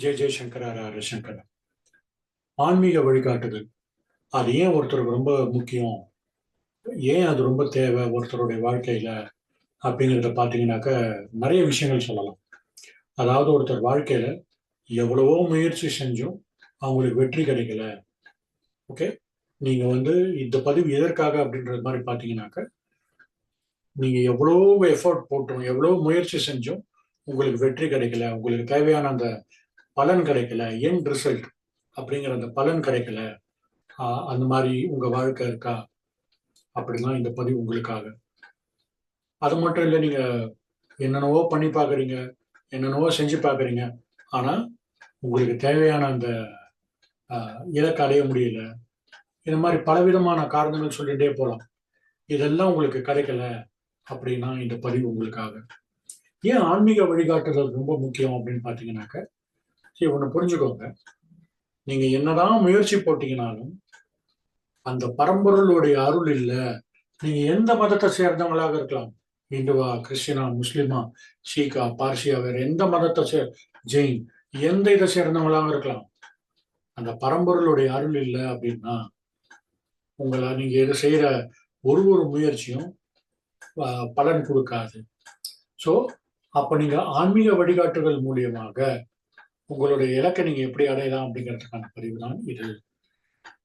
ஜெய ஜெயசங்கர ஹர சங்கர ஆன்மீக வழிகாட்டுதல். அது ஏன் ஒருத்தருக்கு ரொம்ப முக்கியம்? ஏன் அது ரொம்ப தேவை ஒருத்தருடைய வாழ்க்கையில? அப்படிங்கிறத பார்த்தீங்கன்னாக்க நிறைய விஷயங்கள் சொல்லலாம். அதாவது ஒருத்தர் வாழ்க்கையில எவ்வளவோ முயற்சி செஞ்சும் அவங்களுக்கு வெற்றி கிடைக்கல. ஓகே? நீங்க வந்து இந்த பதிவு எதற்காக அப்படின்றது மாதிரி பார்த்தீங்கன்னாக்க நீங்க எவ்வளோ எஃபோர்ட் போட்டோம் எவ்வளோ முயற்சி செஞ்சும் உங்களுக்கு வெற்றி கிடைக்கல. உங்களுக்கு தேவையான அந்த பலன் கிடைக்கல என் ரிசல்ட் அப்படிங்கிற அந்த பலன் கிடைக்கல. அந்த மாதிரி உங்க வாழ்க்கை இருக்கா? அப்படின்னா இந்த பதிவு உங்களுக்காக. அது மட்டும் இல்லை நீங்க என்னென்னவோ பண்ணி பார்க்குறீங்க என்னென்னவோ செஞ்சு பார்க்குறீங்க ஆனா உங்களுக்கு தேவையான அந்த ஆஹ், இலக்கை அடைய முடியல. இந்த மாதிரி பலவிதமான காரணங்கள் சொல்லிட்டே போகலாம் இதெல்லாம் உங்களுக்கு கிடைக்கல அப்படின்னா இந்த பதிவு உங்களுக்காக. ஏன் ஆன்மீக வழிகாட்டுதல் ரொம்ப முக்கியம் அப்படின்னு பார்த்தீங்கன்னாக்க சரி ஒன்று புரிஞ்சுக்கோங்க. நீங்க என்னதான் முயற்சி போட்டீங்கனாலும் அந்த பரம்பொருளுடைய அருள் இல்ல. நீங்க எந்த மதத்தை சேர்ந்தவங்களாக இருக்கலாம்? இந்துவா கிறிஸ்டினா முஸ்லிமா சீக்கா பார்சியா வேற எந்த மதத்தை சே ஜெயின் எந்த இதை சேர்ந்தவங்களாக இருக்கலாம்? அந்த பரம்பொருளுடைய அருள் இல்லை அப்படின்னா உங்களை நீங்க இதை செய்யற ஒரு ஒரு முயற்சியும் பலன் கொடுக்காது. ஸோ அப்ப நீங்க ஆன்மீக வழிகாட்டுகள் மூலியமாக உங்களுடைய இலக்கை நீங்க எப்படி அடையலாம் அப்படிங்கிறதுக்கான பதிவு தான் இது.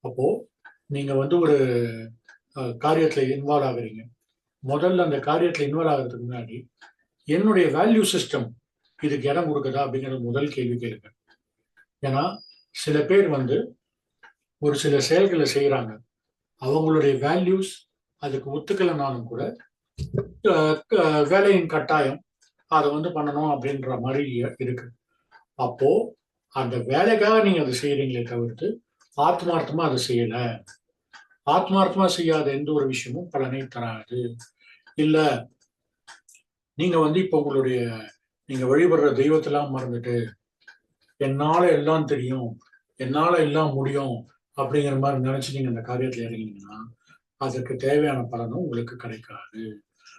அப்போ நீங்க வந்து ஒரு காரியத்துல இன்வால்வ் ஆகுறீங்க. முதல்ல அந்த காரியத்துல இன்வால்வ் ஆகிறதுக்கு முன்னாடி என்னுடைய வேல்யூ சிஸ்டம் இதுக்கு இடம் கொடுக்குதா அப்படிங்கிறது முதல் கேள்வி கேளுங்க. ஏன்னா சில பேர் வந்து ஒரு சில செயல்களை செய்யறாங்க அவங்களுடைய வேல்யூஸ் அதுக்கு ஒத்துக்கலைனாலும் கூட வேலையின் கட்டாயம் அதை வந்து பண்ணணும் அப்படின்ற மாதிரி இருக்கு. அப்போ அந்த வேலைக்காக நீங்க அதை செய்யறீங்களே தவிர்த்து ஆத்மார்த்தமா அதை செய்யல. ஆத்மார்த்தமா செய்யாத எந்த ஒரு விஷயமும் பலனை தராது. இல்ல நீங்க வந்து இப்ப உங்களுடைய நீங்க வழிபடுற தெய்வத்தெல்லாம் மறந்துட்டு என்னால எல்லாம் தெரியும் என்னால எல்லாம் முடியும் அப்படிங்கிற மாதிரி நினைச்சு நீங்க அந்த காரியத்துல இறங்கினீங்கன்னா அதற்கு தேவையான பலனும் உங்களுக்கு கிடைக்காது.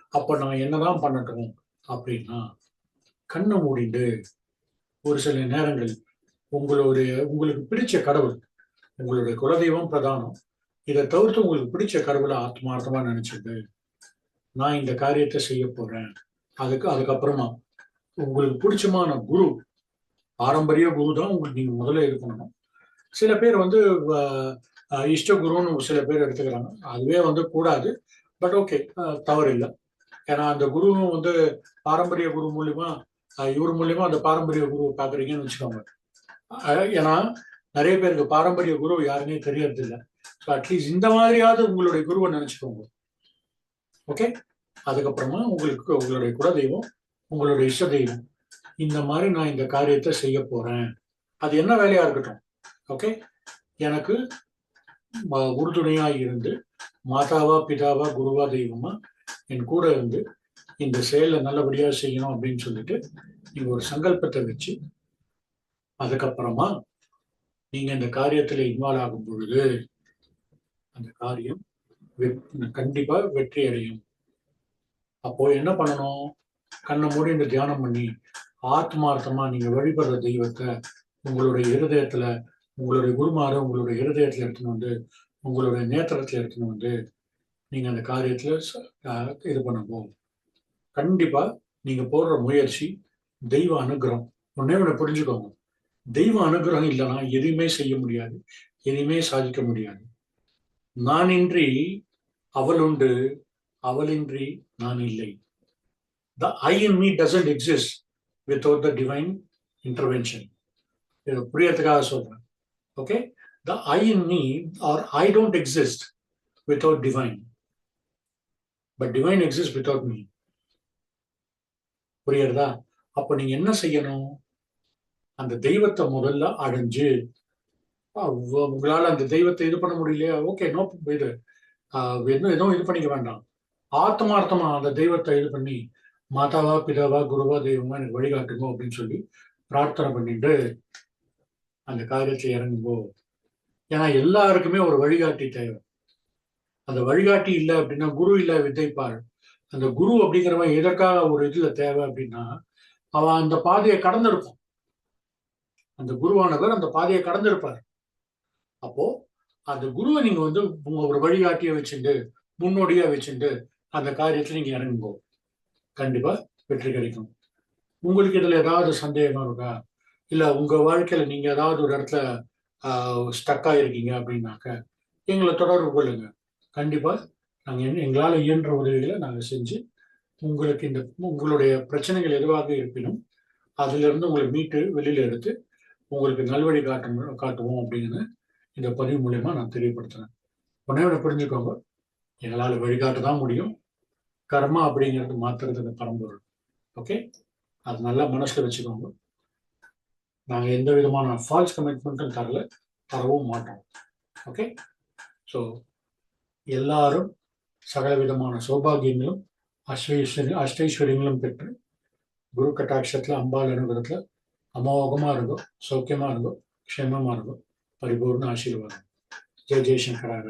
அப்ப நான் என்னதான் பண்ணட்டும் அப்படின்னா கண்ணை மூடிண்டு ஒரு சில நேரங்களில் உங்களுடைய உங்களுக்கு பிடிச்ச கடவுள் உங்களுடைய குலதெய்வம் பிரதானம் இதை தவிர்த்து உங்களுக்கு பிடிச்ச கடவுளை ஆத்மார்த்தமா நினைச்சது. நான் இந்த காரியத்தை செய்ய போறேன். அதுக்கு அதுக்கப்புறமா உங்களுக்கு பிடிச்சமான குரு பாரம்பரிய குரு தான் உங்களுக்கு நீங்க முதல்ல இது பண்ணணும் சில பேர் வந்து இஷ்ட குருன்னு சில பேர் எடுத்துக்கிறாங்க. அதுவே வந்து கூடாது. பட் ஓகே தவறு இல்லை ஏன்னா அந்த குருவும் வந்து பாரம்பரிய குரு மூலியமா இவர் மூலியமா அந்த பாரம்பரிய குருவை பாக்குறீங்கன்னு வச்சுக்கோங்க. ஏன்னா நிறைய பேருக்கு பாரம்பரிய குரு யாருமே தெரியறது இல்லை. ஸோ அட்லீஸ்ட் இந்த மாதிரியாவது உங்களுடைய குருவை நினைச்சுக்கோங்க. ஓகே அதுக்கப்புறமா உங்களுக்கு உங்களுடைய குலதெய்வம் உங்களுடைய இஷ்ட தெய்வம். இந்த மாதிரி நான் இந்த காரியத்தை செய்ய போறேன். அது என்ன வேலையா இருக்கட்டும்? ஓகே எனக்கு உறுதுணையா இருந்து மாதாவா பிதாவா குருவா தெய்வமா என் கூட இருந்து இந்த செயலை நல்லபடியாக செய்யணும் அப்படின்னு சொல்லிட்டு நீங்கள் ஒரு சங்கல்பத்தை வச்சு அதுக்கப்புறமா நீங்கள் இந்த காரியத்தில் இன்வால்வ் ஆகும் பொழுது அந்த காரியம் கண்டிப்பாக வெற்றி அடையும். அப்போ என்ன பண்ணணும்? கண்ணை மூடி இந்த தியானம் பண்ணி ஆத்மார்த்தமா நீங்க வழிபடுற தெய்வத்தை உங்களுடைய இருதயத்துல உங்களுடைய குருமாரை உங்களுடைய இருதயத்துல எடுத்துன்னு வந்து உங்களுடைய நேத்திரத்துல எடுத்துன்னு வந்து நீங்க அந்த காரியத்துல இது பண்ணுவோம் கண்டிப்பா நீங்க போடுற முயற்சி தெய்வ அனுகிரகம். ஒன்னே ஒண்ணு புரிஞ்சுக்கோங்க. தெய்வ அனுகிரகம் இல்லைன்னா எதையுமே செய்ய முடியாது. எதையுமே சாதிக்க முடியாது. நானின்றி அவளுண்டு அவளின்றி நான் இல்லை. The I in me doesn't exist without the divine intervention இது புரியறதுக்காக சொல்றேன். Okay the I in me are I don't exist without divine but divine exist without me புரியுறதா அப்ப நீங்க என்ன செய்யணும்? அந்த தெய்வத்தை முதல்ல அடைஞ்சு உங்களால அந்த தெய்வத்தை இது பண்ண முடியலையா ஓகே நோ இது எதுவும் எதுவும் இது பண்ணிக்க வேண்டாம். ஆத்மார்த்தமா அந்த தெய்வத்தை இது பண்ணி மாதாவா பிதாவா குருவா தெய்வமா எனக்கு வழிகாட்டுங்க அப்படின்னு சொல்லி பிரார்த்தனை பண்ணிட்டு அந்த காரியத்தை இறங்கும்போ ஏன்னா எல்லாருக்குமே ஒரு வழிகாட்டி தேவை. அந்த வழிகாட்டி இல்லை அப்படின்னா குரு இல்லை விதைப்பாள் அந்த குரு அப்படிங்கிறவன் எதற்காக ஒரு இதுல தேவை அப்படின்னா அவன் அந்த பாதையை கடந்திருப்பான். அந்த குருவானவர் அந்த பாதையை கடந்திருப்பார். அப்போ அந்த குருவை நீங்க வந்து உங்க ஒரு வழிகாட்டிய வச்சுட்டு முன்னோடியா வச்சுட்டு அந்த காரியத்துல நீங்க இறங்குங்கோ. கண்டிப்பா வெற்றி கிடைக்கும். உங்களுக்கு இதுல ஏதாவது சந்தேகம் இருக்கா? இல்ல உங்க வாழ்க்கையில நீங்க ஏதாவது ஒரு இடத்துல ஸ்டக் ஆயிருக்கீங்க அப்படின்னாக்க எங்களை தொடர்பு கொள்ளுங்க. கண்டிப்பா நாங்கள் எங்களால் இயன்ற உதவிகளை நாங்கள் செஞ்சு உங்களுக்கு இந்த உங்களுடைய பிரச்சனைகள் எதுவாக இருப்பினும் அதிலிருந்து உங்களை மீட்டு வெளியில் எடுத்து உங்களுக்கு நல்வழி காட்டு காட்டுவோம் அப்படின்னு இந்த பதிவு மூலயமா நான் தெரியப்படுத்துறேன். உடனே புரிஞ்சுக்கோங்க. எங்களால் வழிகாட்ட தான் முடியும். கர்மா அப்படிங்கிறது மாத்துறது இந்த பரம்பொருள். ஓகே? அது நல்லா மனசில் வச்சுக்கோங்க. நாங்கள் எந்த விதமான ஃபால்ஸ் கமிட்மெண்ட்டும் தரல. தரவும் மாட்டோம். ஓகே? ஸோ எல்லாரும் சகல விதமான சௌபாகியங்களும் அஸ்வைஸ்வரி அஷ்டைஸ்வரியங்களும் பெற்று குரு கட்டாட்சத்தில் அம்பாள் அனுகிரகத்தில் அமோகமாக இருக்கும் சௌக்கியமாக இருக்கும் க்ஷேமமாக இருக்கும் பரிபூர்ண ஆசீர்வாதம் ஜெய் ஜெய்சங்கர்